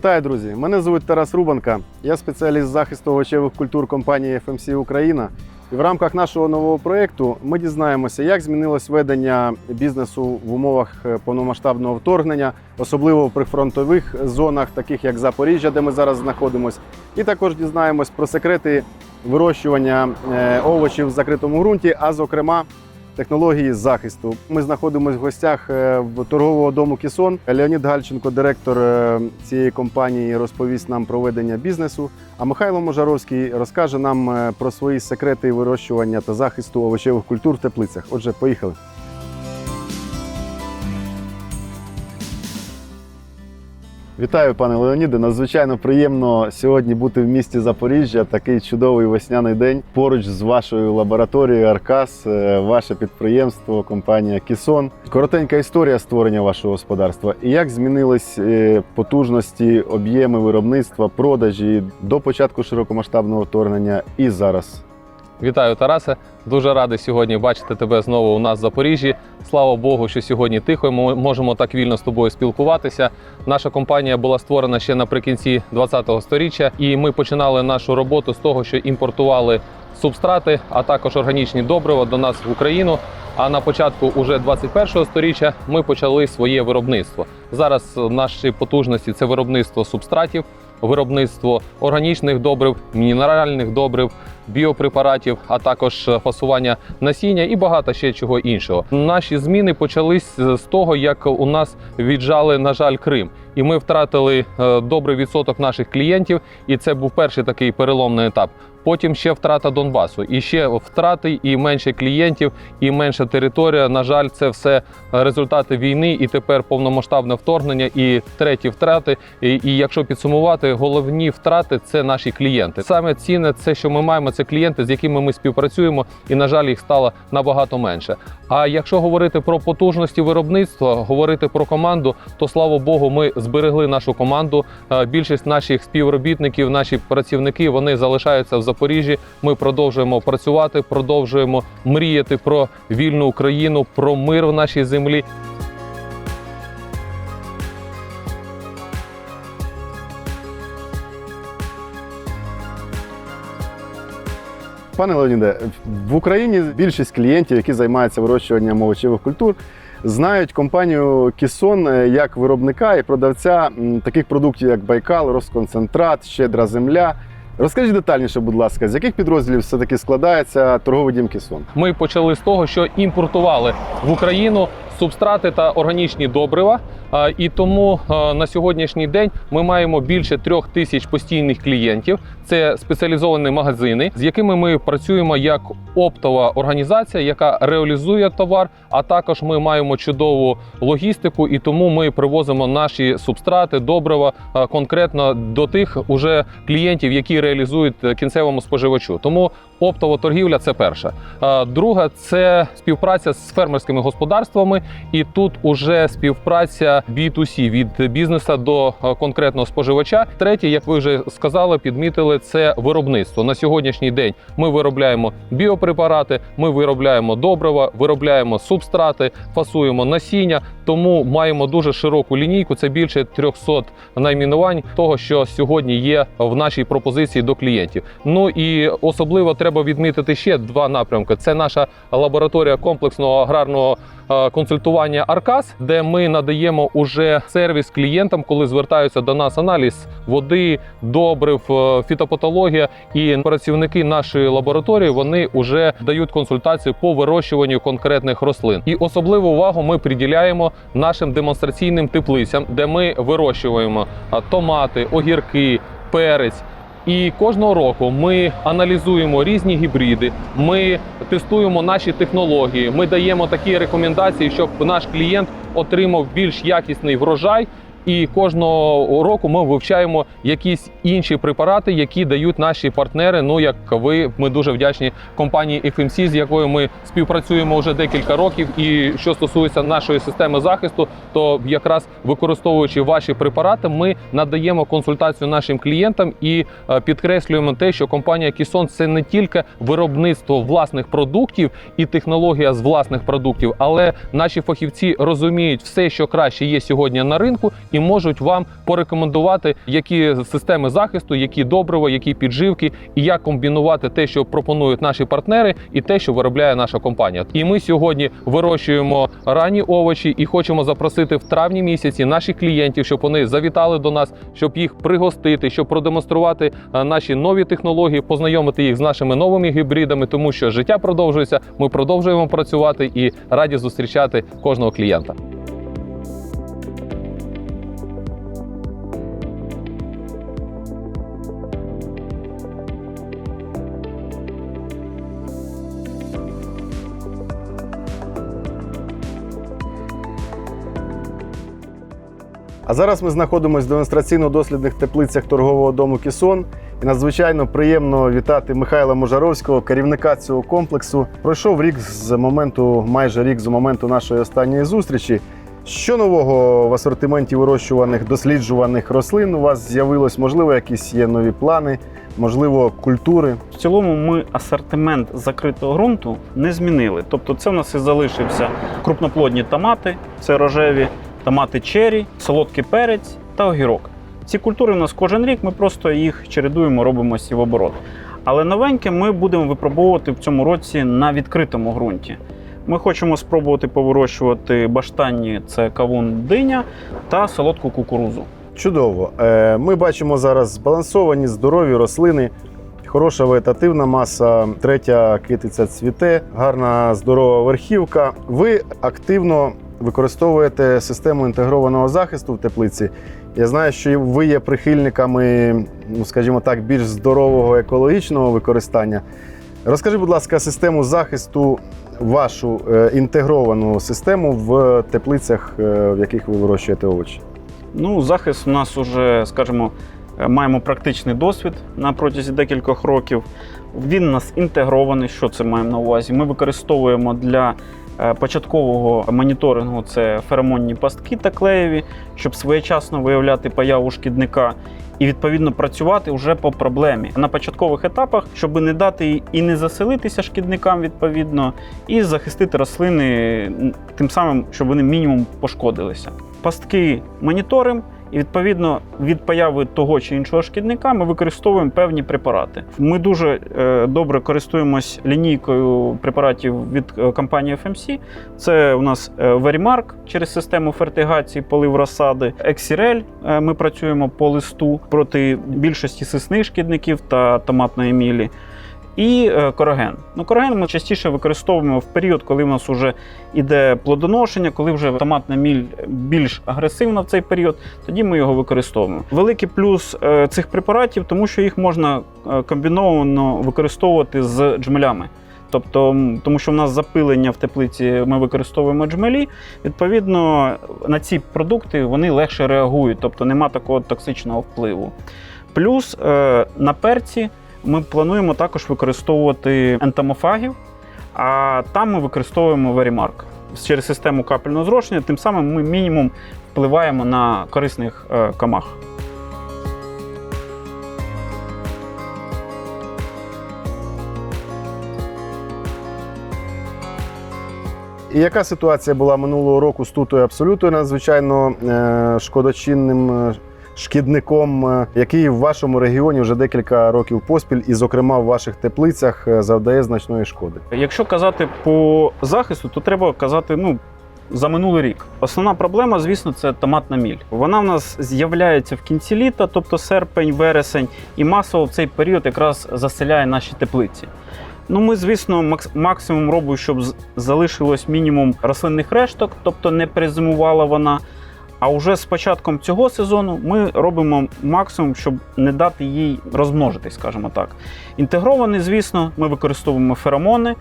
Вітаю, друзі! Мене звуть Тарас Рубанка. Я спеціаліст захисту овочевих культур компанії FMC Україна. І в рамках нашого нового проєкту ми дізнаємося, як змінилось ведення бізнесу в умовах е, повномасштабного вторгнення, особливо в прифронтових зонах, таких як Запоріжжя, де ми зараз знаходимося. І також дізнаємось про секрети вирощування е, овочів в закритому ґрунті, а зокрема технології захисту. Ми знаходимося в гостях е, в торгового дому Кісон. Леонід Гальченко, директор е, цієї компанії, розповість нам про ведення бізнесу. А Михайло Можаровський розкаже нам е, про свої секрети вирощування та захисту овочевих культур в теплицях. Отже, поїхали. Вітаю, пане Леоніде. Надзвичайно приємно сьогодні бути в місті Запоріжжя. Такий чудовий весняний день. Поруч з вашою лабораторією Аркас, е, ваше підприємство, компанія Кісон. Коротенька історія створення вашого господарства. І як змінились е, потужності, об'єми виробництва, продажі до початку широкомасштабного вторгнення і зараз. Вітаю, Тарасе. Дуже радий сьогодні бачити тебе знову у нас в Запоріжжі. Слава Богу, що сьогодні тихо. Ми можемо так вільно з тобою спілкуватися. Наша компанія була створена ще наприкінці 20-го сторіччя, і ми починали нашу роботу з того, що імпортували субстрати, а також органічні добрива до нас в Україну. А на початку уже 21-го сторіччя ми почали своє виробництво. Зараз наші потужності це виробництво субстратів, виробництво органічних добрив, мінеральних добрив, біопрепаратів, а також фасування насіння і багато ще чого іншого. Наші зміни почались з того, як у нас віджали, на жаль, Крим, і ми втратили е, добрий відсоток наших клієнтів. І це був перший такий переломний етап. Потім ще втрата Донбасу, і ще втрати, і менше клієнтів, і менша територія. На жаль, це все результати війни, і тепер повномасштабне вторгнення, і треті втрати. І, і якщо підсумувати, головні втрати це наші клієнти. Саме цінне, це що ми маємо, це клієнти, з якими ми співпрацюємо, і на жаль, їх стало набагато менше. А якщо говорити про потужності виробництва, говорити про команду, то слава Богу, ми зберегли нашу команду. Е, Більшість наших співробітників, наші працівники, вони залишаються в Запоріжжі. Ми продовжуємо працювати, продовжуємо мріяти про вільну Україну, про мир в нашій землі. Пане Леоніде, в Україні більшість клієнтів, які займаються вирощуванням овочевих культур, знають компанію Кісон як виробника і продавця таких продуктів, як Байкал, Росконцентрат, Щедра земля. Розкажіть детальніше, будь ласка, з яких підрозділів все-таки складається торговий дім Кісон? Ми почали з того, що імпортували в Україну субстрати та органічні добрива. І тому на сьогоднішній день ми маємо більше трьох тисяч постійних клієнтів. Це спеціалізовані магазини, з якими ми працюємо як оптова організація, яка реалізує товар. А також ми маємо чудову логістику, і тому ми привозимо наші субстрати, добрива конкретно до тих уже клієнтів, які реалізують е, кінцевому споживачу. Тому оптова торгівля це перша. Друга це співпраця з фермерськими господарствами, і тут уже співпраця B2C від бізнесу до е, конкретного споживача. Третє, як ви вже сказали, підмітили, це виробництво. На сьогоднішній день ми виробляємо біопрепарати, ми виробляємо добрива, виробляємо субстрати, фасуємо насіння. Тому маємо дуже широку лінійку. Це більше 300 найменувань того, що сьогодні є в нашій пропозиції до клієнтів. Ну і особливо треба відмітити ще два напрямки: це наша лабораторія комплексного аграрного консультування Аркас, де ми надаємо уже сервіс клієнтам, коли звертаються до нас аналіз води, добрив, е, фітопатологія. І працівники нашої лабораторії вони вже дають консультації по вирощуванню конкретних рослин. І особливу увагу ми приділяємо нашим демонстраційним теплицям, де ми вирощуємо томати, огірки, перець. І кожного року ми аналізуємо різні гібриди, ми тестуємо наші технології. Ми даємо такі рекомендації, щоб наш клієнт отримав більш якісний врожай. І кожного року ми вивчаємо якісь інші препарати, які дають наші партнери. Ну як ви, ми дуже вдячні компанії FMC, з якою ми співпрацюємо вже декілька років. І що стосується нашої системи захисту, то якраз використовуючи ваші препарати, ми надаємо консультацію нашим клієнтам і е, підкреслюємо те, що компанія Кісон це не тільки виробництво власних продуктів і технологія з власних продуктів, але наші фахівці розуміють все, що краще є сьогодні на ринку, і можуть вам порекомендувати, які системи захисту, які добрива, які підживки, і як комбінувати те, що пропонують наші партнери, і те, що виробляє наша компанія. І ми сьогодні вирощуємо ранні овочі і хочемо запросити в травні місяці наших клієнтів, щоб вони завітали до нас, щоб їх пригостити, щоб продемонструвати е, наші нові технології, познайомити їх з нашими новими гібридами, тому що життя продовжується. Ми продовжуємо працювати і раді зустрічати кожного клієнта. А зараз ми знаходимося в демонстраційно-дослідних теплицях торгового дому Кісон. І надзвичайно приємно вітати Михайла Можаровського, керівника цього комплексу. Пройшов рік з моменту, майже рік з моменту нашої останньої зустрічі. Що нового в асортименті вирощуваних досліджуваних рослин у вас з'явилось? Можливо, якісь є нові плани, можливо, культури. В цілому ми асортимент закритого ґрунту не змінили. Тобто, це в нас і залишився крупноплодні томати, це рожеві, томати чері, солодкий перець та огірок. Ці культури у нас кожен рік, ми просто їх чередуємо, робимо сівоборот. Але новеньке ми будемо випробовувати в цьому році на відкритому ґрунті. Ми хочемо спробувати повирощувати баштанні це кавун диня та солодку кукурузу. Чудово. Е, Ми бачимо зараз збалансовані, здорові рослини, хороша вегетативна маса, третя китиця цвіте, гарна здорова верхівка. Ви активно використовуєте систему інтегрованого захисту в теплиці. Я знаю, що ви є прихильниками, ну скажімо так, більш здорового екологічного використання. Розкажи, будь ласка, систему захисту, вашу е, інтегровану систему в теплицях, е, в яких ви вирощуєте овочі. Ну, захист у нас уже, скажімо, е, маємо практичний досвід на протязі декількох років. Він у нас інтегрований. Що це маємо на увазі? Ми використовуємо для початкового моніторингу це феромонні пастки та клеєві, щоб своєчасно виявляти появу шкідника. І відповідно працювати вже по проблемі на початкових етапах, щоб не дати і не заселитися шкідникам відповідно, і захистити рослини тим самим, щоб вони мінімум пошкодилися. Пастки моніторимо, і відповідно від появи того чи іншого шкідника ми використовуємо певні препарати. Ми дуже е, добре користуємось лінійкою препаратів від е, компанії FMC. Це у нас Verimark через систему фертигації полив розсади, Exirel, е, Ми працюємо по листу проти більшості сисних шкідників та томатної мілі. І е, короген. Ну, короген ми частіше використовуємо в період, коли в нас вже іде плодоношення, коли вже томатна міль більш агресивна в цей період, тоді ми його використовуємо. Великий плюс е, цих препаратів, тому що їх можна е, комбіновано використовувати з джмелями. Тобто, тому що в нас запилення в теплиці ми використовуємо джмелі, відповідно, на ці продукти вони легше реагують, тобто нема такого токсичного впливу. Плюс на перці ми плануємо також використовувати ентомофагів, а там ми використовуємо Verimark через систему капельного зрошення. Тим самим ми мінімум впливаємо на корисних е, комах. І яка ситуація була минулого року з тутою абсолютою надзвичайно е, шкодочинним е, шкідником, е, який в вашому регіоні вже декілька років поспіль, і, зокрема, в ваших теплицях е, завдає значної шкоди? Якщо казати по захисту, то треба казати ну, за минулий рік. Основна проблема, звісно, це томатна міль. Вона в нас з'являється в кінці літа, тобто серпень, вересень, і масово в цей період якраз заселяє наші теплиці. Ну, ми, звісно, максимум робимо, щоб залишилось мінімум рослинних решток, тобто не перезимувала вона. А вже з початком цього сезону ми робимо максимум, щоб не дати їй розмножитись, скажімо так. Інтегрований, звісно, ми використовуємо феромони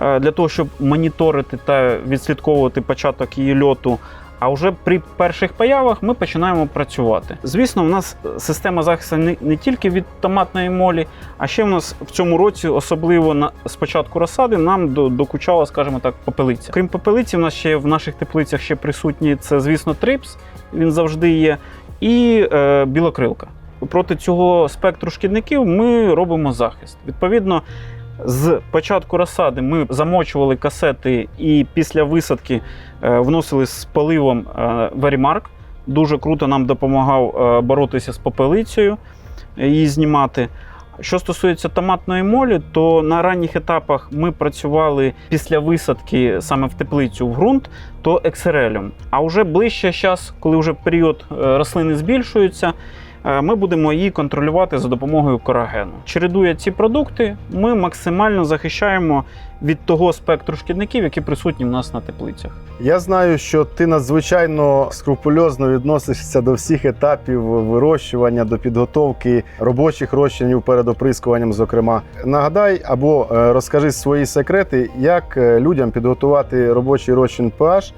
е, для того, щоб моніторити та відслідковувати початок її льоту. А вже при перших появах ми починаємо працювати. Звісно, у нас система захисту не, не тільки від томатної молі, а ще в нас в цьому році, особливо на спочатку розсади, нам докучала, скажімо так, попелиця. Крім попелиці, в нас ще в наших теплицях ще присутні це, звісно, трипс, він завжди є, і е, білокрилка. Проти цього спектру шкідників ми робимо захист. Відповідно, з початку розсади ми замочували касети і після висадки е, вносили з поливом е, Verimark. дуже круто нам допомагав е, боротися з попелицею, її знімати. Що стосується томатної молі, то на ранніх етапах ми працювали після висадки саме в теплицю в ґрунт, то ексерелем. А вже ближче час, коли вже період рослини збільшується, ми будемо її контролювати за допомогою корагену. Чередуя ці продукти, ми максимально захищаємо від того спектру шкідників, які присутні в нас на теплицях. Я знаю, що ти надзвичайно скрупульозно відносишся до всіх етапів вирощування, до підготовки робочих розчинів перед оприскуванням. Зокрема, нагадай або е, розкажи свої секрети, як е, людям підготувати робочий розчин pH,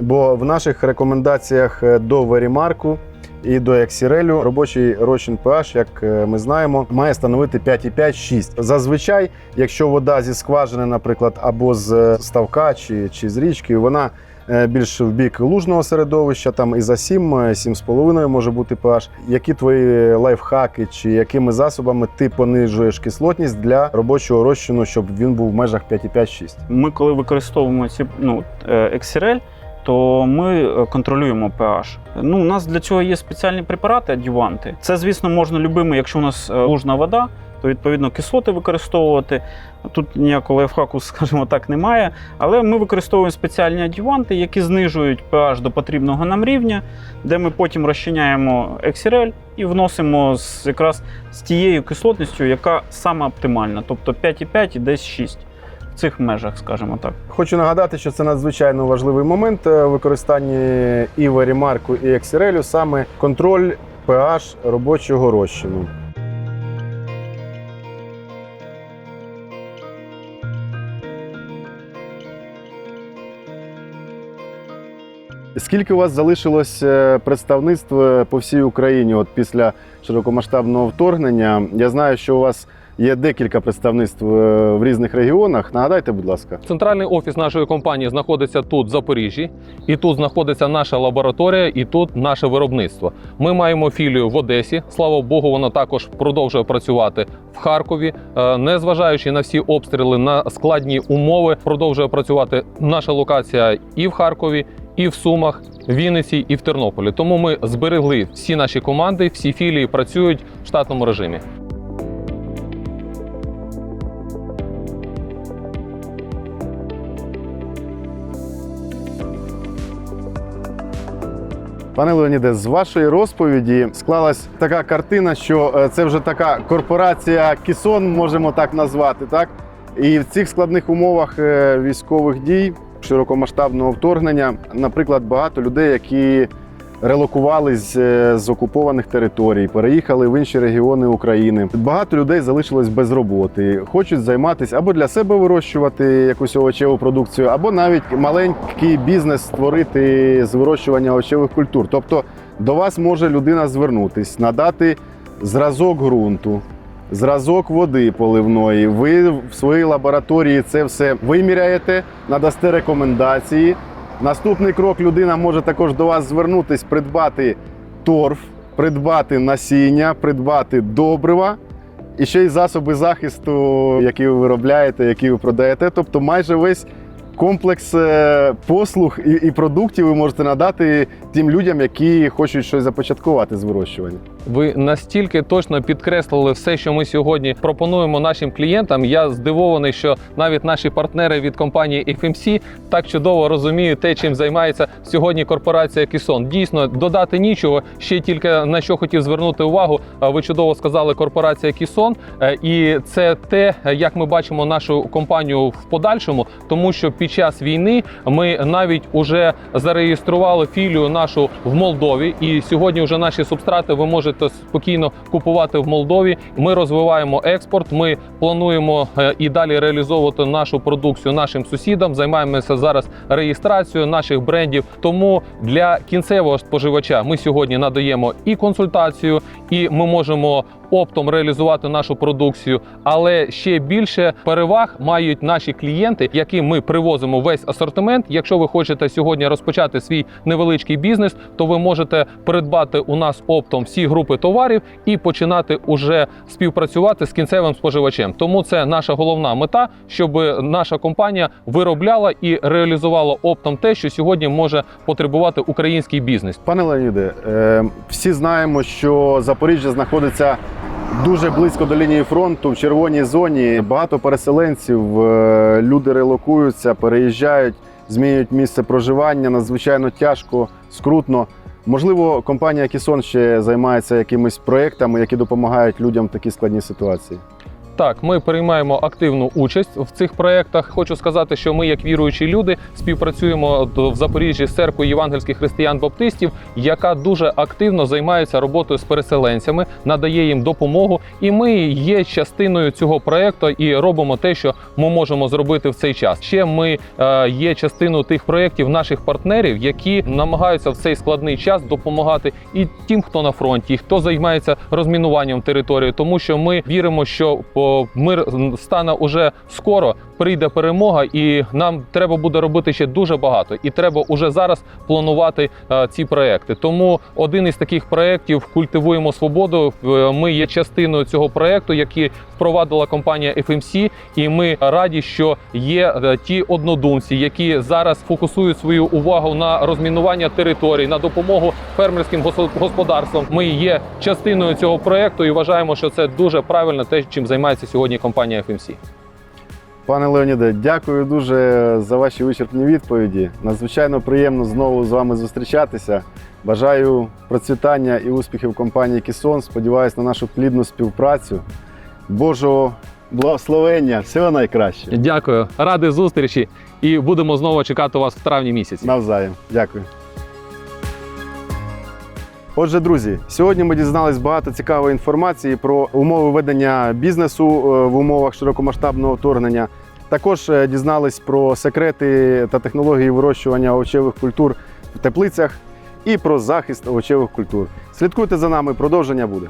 бо в наших рекомендаціях е, до Верімарку і до Ексірелю робочий розчин pH, як е, ми знаємо, має становити 5,5-6. Зазвичай, якщо вода зі скважини, наприклад, або з ставка чи, чи з річки, вона е, більш в бік лужного середовища, там і за 7, е, 7,5 може бути pH. Які твої лайфхаки, чи якими засобами ти понижуєш кислотність для робочого розчину, щоб він був в межах 5,5-6? Ми, коли використовуємо ці ну, е, ексірель, то ми е, контролюємо pH. Ну, у нас для цього є спеціальні препарати, адюванти. Це, звісно, можна любими, якщо у нас е, лужна вода, то відповідно кислоти використовувати. Тут ніякого лайфхаку, скажімо так, немає. Але ми використовуємо спеціальні адюванти, які знижують pH до потрібного нам рівня, де ми потім розчиняємо ексірель і вносимо з, якраз з тією кислотністю, яка саме оптимальна, тобто 5,5 і десь 6 в цих межах, скажімо так. Хочу нагадати, що це надзвичайно важливий момент е, в використанні і Верімарку, і Ексірелю, саме контроль pH робочого розчину. Скільки у вас залишилось е, представництв е, по всій Україні от після широкомасштабного вторгнення? Я знаю, що у вас є декілька представництв е, в різних регіонах. Нагадайте, будь ласка. Центральний офіс нашої компанії знаходиться тут, в Запоріжжі, і тут знаходиться наша лабораторія, і тут наше виробництво. Ми маємо філію в Одесі. Слава Богу, воно також продовжує працювати в Харкові. Е, Незважаючи на всі обстріли, на складні умови, продовжує працювати наша локація і в Харкові, і в Сумах, Вінниці, і в Тернополі. Тому ми зберегли всі наші команди, всі філії працюють в штатному режимі. Пане Леоніде, з вашої розповіді склалась така картина, що е, це вже така корпорація Кісон, можемо так назвати, так? І в цих складних умовах е, військових дій, широкомасштабного вторгнення, наприклад, багато людей, які релокувались е, з окупованих територій, переїхали в інші регіони України. Багато людей залишилось без роботи, хочуть займатися або для себе вирощувати якусь овочеву продукцію, або навіть маленький бізнес створити з вирощування овочевих культур. Тобто до вас може людина звернутись, надати зразок ґрунту. Зразок води поливної. Ви в своїй лабораторії це все виміряєте, надасте рекомендації. Наступний крок людина може також до вас звернутись, придбати торф, придбати насіння, придбати добрива і ще й засоби захисту, які ви виробляєте, які ви продаєте. Тобто майже весь комплекс е, послуг і, і продуктів ви можете надати тим людям, які хочуть щось започаткувати з вирощування. Ви настільки точно підкреслили все, що ми сьогодні пропонуємо нашим клієнтам. Я здивований, що навіть наші партнери від компанії FMC так чудово розуміють те, чим займається сьогодні корпорація Кісон. Дійсно, додати нічого. Ще тільки на що хотів звернути увагу. Ви чудово сказали корпорація Кісон, Е, і це те, як ми бачимо нашу компанію в подальшому, тому що під час війни ми навіть уже зареєстрували філію нашу в Молдові, і сьогодні вже наші субстрати ви можете спокійно купувати в Молдові. Ми розвиваємо експорт. Ми плануємо е, і далі реалізовувати нашу продукцію нашим сусідам. Займаємося зараз реєстрацією наших брендів. Тому для кінцевого споживача ми сьогодні надаємо і консультацію, і ми можемо оптом реалізувати нашу продукцію, але ще більше переваг мають наші клієнти, яким ми привозимо весь асортимент. Якщо ви хочете сьогодні розпочати свій невеличкий бізнес, то ви можете придбати у нас оптом всі групи товарів і починати уже співпрацювати з кінцевим споживачем. Тому це наша головна мета, щоб наша компанія виробляла і реалізувала оптом те, що сьогодні може потребувати український бізнес. Пане Леоніде, е, всі знаємо, що Запоріжжя знаходиться дуже близько до лінії фронту, в червоній зоні. Багато переселенців, е, люди релокуються, переїжджають, змінюють місце проживання. Надзвичайно тяжко, скрутно. Можливо, компанія Кісон ще займається якимись проектами, які допомагають людям в такій складній ситуації. Так, ми приймаємо активну участь в цих проєктах. Хочу сказати, що ми, як віруючі люди, співпрацюємо в Запоріжжі з церквою євангельських християн-баптистів, яка дуже активно займається роботою з переселенцями, надає їм допомогу. І ми є частиною цього проєкту і робимо те, що ми можемо зробити в цей час. Ще ми е, є частиною тих проєктів наших партнерів, які намагаються в цей складний час допомагати і тим, хто на фронті, і хто займається розмінуванням території, тому що ми віримо, що мир стане уже скоро. Прийде перемога, і нам треба буде робити ще дуже багато. І треба уже зараз планувати е, ці проекти. Тому один із таких проєктів культивуємо свободу. Е, Ми є частиною цього проекту, який впровадила компанія FMC, і ми раді, що є е, ті однодумці, які зараз фокусують свою увагу на розмінування територій, на допомогу фермерським гос- господарствам. Ми є частиною цього проекту і вважаємо, що це дуже правильно те, чим займається сьогодні компанія FMC. Пане Леоніде, дякую дуже за ваші вичерпні відповіді. Надзвичайно приємно знову з вами зустрічатися. Бажаю процвітання і успіхів компанії Кісон. Сподіваюсь на нашу плідну співпрацю. Божого благословення, всього найкраще. Дякую, радий зустрічі, і будемо знову чекати вас в травні місяці. Навзаєм. Дякую. Отже, друзі, сьогодні ми дізнались багато цікавої інформації про умови ведення бізнесу е, в умовах широкомасштабного вторгнення. Також е, дізнались про секрети та технології вирощування овочевих культур в теплицях і про захист овочевих культур. Слідкуйте за нами, продовження буде.